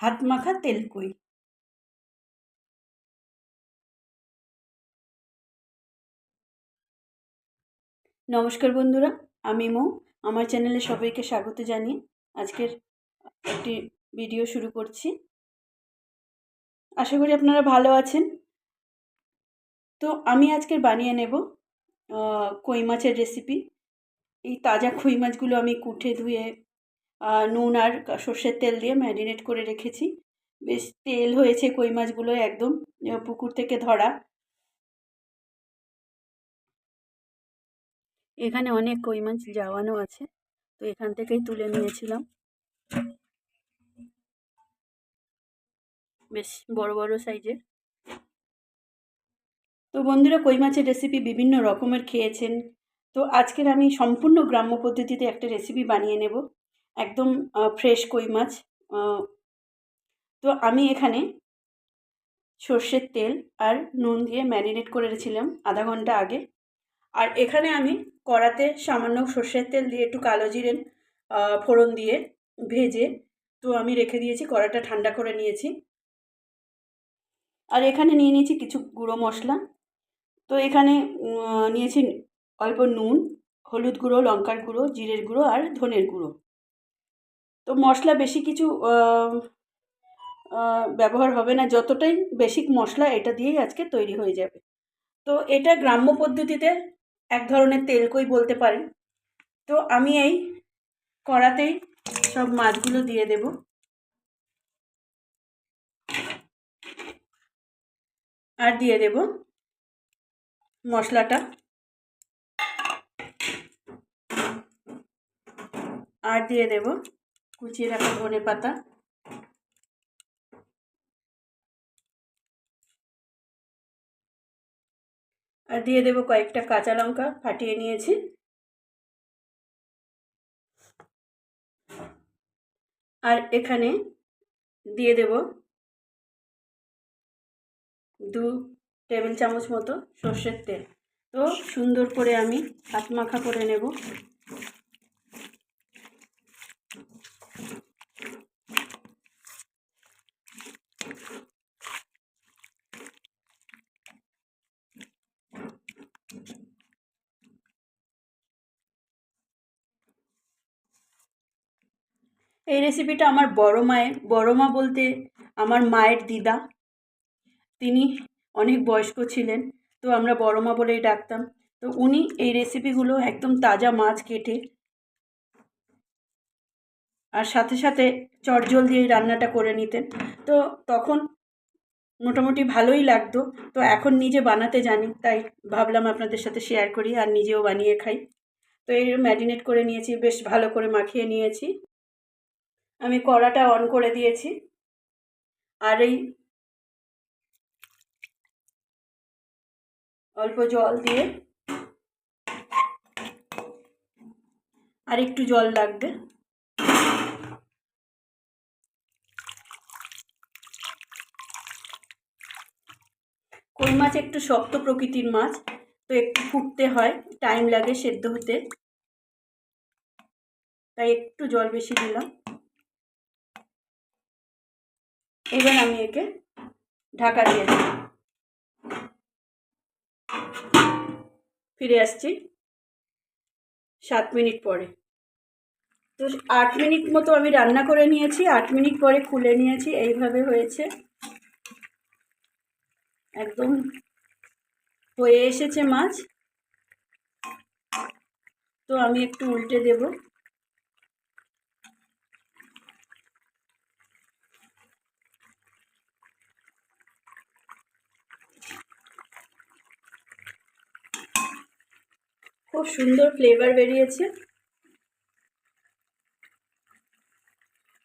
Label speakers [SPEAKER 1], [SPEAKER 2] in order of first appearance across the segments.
[SPEAKER 1] হাত মাখা তেলকুই নমস্কার বন্ধুরা, আমি মৌ। আমার চ্যানেলে সবাইকে স্বাগত জানিয়ে আজকের একটি ভিডিও শুরু করছি। আশা করি আপনারা ভালো আছেন। তো আমি আজকের বানিয়ে নেব কই মাছের রেসিপি এই তাজা কই মাছগুলো আমি কুঠে ধুয়ে নুন আর সর্ষের তেল দিয়ে ম্যারিনেট করে রেখেছি। বেশ তেল হয়েছে কই মাছগুলো একদম পুকুর থেকে ধরা। এখানে অনেক কই মাছ জাওয়ানো আছে, তো এখান থেকেই তুলে নিয়েছিলাম। বেশ বড় বড় সাইজের। তো বন্ধুরা, কই মাছের রেসিপি বিভিন্ন রকমের খেয়েছেন। তো আজকের আমি সম্পূর্ণ গ্রাম্য পদ্ধতিতে একটা রেসিপি বানিয়ে নেব। একদম ফ্রেশ কই মাছ তো আমি এখানে সর্ষের তেল আর নুন দিয়ে ম্যারিনেট করে রেখেছিলাম আধা ঘণ্টা আগে। আর এখানে আমি কড়াতে সামান্য সর্ষের তেল দিয়ে একটু কালো জিরে ফোড়ন দিয়ে ভেজে তো আমি রেখে দিয়েছি, কড়াটা ঠান্ডা করে নিয়েছি। আর এখানে নিয়ে নিয়েছি কিছু গুঁড়ো মশলা। তো এখানে নিয়েছি অল্প নুন, হলুদ গুঁড়ো, লঙ্কার গুঁড়ো, জিরের গুঁড়ো আর ধনের গুঁড়ো। তো মশলা বেশি কিছু ব্যবহার হবে না। যতটাই বেসিক মশলা এটা দিয়েই আজকে তৈরি হয়ে যাবে। তো এটা গ্রাম্য পদ্ধতিতে এক ধরনের তেলকই বলতে পারেন। তো আমি এই কড়াতেই সব মাছগুলো দিয়ে দেব। আর দিয়ে দেব মশলাটা। আর দিয়ে দেব কুচিয়ে রাখা ধনে পাতা। আর দিয়ে দেবো কয়েকটা কাঁচা লঙ্কা, ফাটিয়ে নিয়েছি। আর এখানে দিয়ে দেব দু টেবিল চামচ মতো সর্ষের তেল। তো সুন্দর করে আমি হাত মাখা করে নেব। এই রেসিপিটা আমার বড় মায়ের, বড় মা বলতে আমার মায়ের দিদা। তিনি অনেক বয়স্ক ছিলেন, তো আমরা বড় মা বলেই ডাকতাম। তো উনি এই রেসিপিগুলো একদম তাজা মাছ কেটে আর সাথে সাথে চটজল দিয়ে রান্নাটা করে নিতেন। তো তখন মোটামুটি ভালোই লাগতো। তো এখন নিজে বানাতে জানি, তাই ভাবলাম আপনাদের সাথে শেয়ার করি আর নিজেও বানিয়ে খাই। তো এই ম্যারিনেট করে নিয়েছি, বেশ ভালো করে মাখিয়ে নিয়েছি। আমি কড়াটা অন করে দিয়েছি। আর এই অল্প জল দিয়ে আর একটু জল লাগবে। কই মাছ একটু শক্ত প্রকৃতির মাছ, তো একটু ফুটতে হয় টাইম লাগে সেদ্ধ হতে। তাই একটু জল বেশি দিলাম। এবার আমি একে ঢাকা দিয়ে ফিরে আসছি সাত মিনিট পরে। তো আট মিনিট মতো আমি রান্না করে নিয়েছি, আট মিনিট পরে খুলে নিয়েছি, এইভাবে হয়েছে। একদম হয়ে এসেছে মাছ। তো আমি একটু উল্টে দেবো। খুব সুন্দর ফ্লেভার বেরিয়েছে।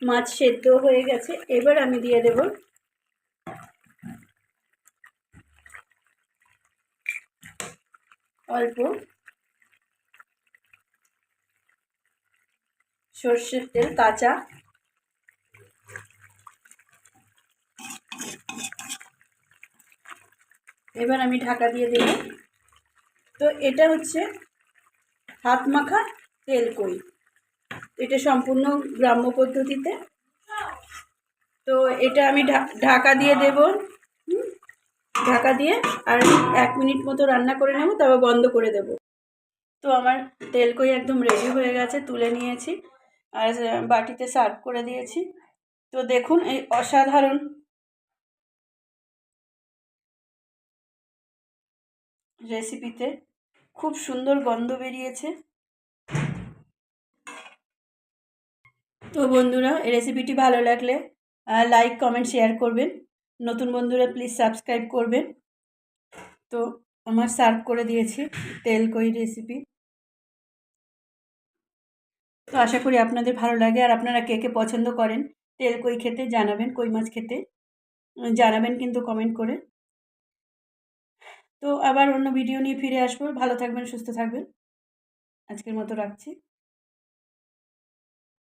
[SPEAKER 1] মাছ সেদ্ধ হয়ে গেছে। এবার আমি দিয়ে দেব অল্প সর্ষের তেল, কাঁচা। এবার আমি ঢাকা দিয়ে দেব। তো এটা হচ্ছে হাত মাখা, তেল কই এটা সম্পূর্ণ গ্রাম্য পদ্ধতিতে। তো এটা আমি ঢাকা দিয়ে দেব। ঢাকা দিয়ে আর এক মিনিট মতো রান্না করে নেব, তারপর বন্ধ করে দেব। তো আমার তেল কই একদম রেডি হয়ে গেছে, তুলে নিয়েছি। আর বাটিতে সার্ভ করে দিয়েছি। তো দেখুন, এই অসাধারণ। রেসিপিতে খুব সুন্দর গন্ধ বেরিয়েছে। তো বন্ধুরা, এই রেসিপিটি ভালো লাগলে লাইক কমেন্ট শেয়ার করবেন। নতুন বন্ধুরা প্লিজ সাবস্ক্রাইব করবেন। তো আমার সার্ভ করে দিয়েছি তেল কই রেসিপি তো আশা করি আপনাদের ভালো লাগে। আর আপনারা কে কে পছন্দ করেন, তেল কই খেতে, জানাবেন, কই মাছ খেতে। জানাবেন কিন্তু কমেন্ট করে। তো আবার অন্য ভিডিও নিয়ে ফিরে আসব। ভালো থাকবেন সুস্থ থাকবেন। আজকের মতো রাখছি।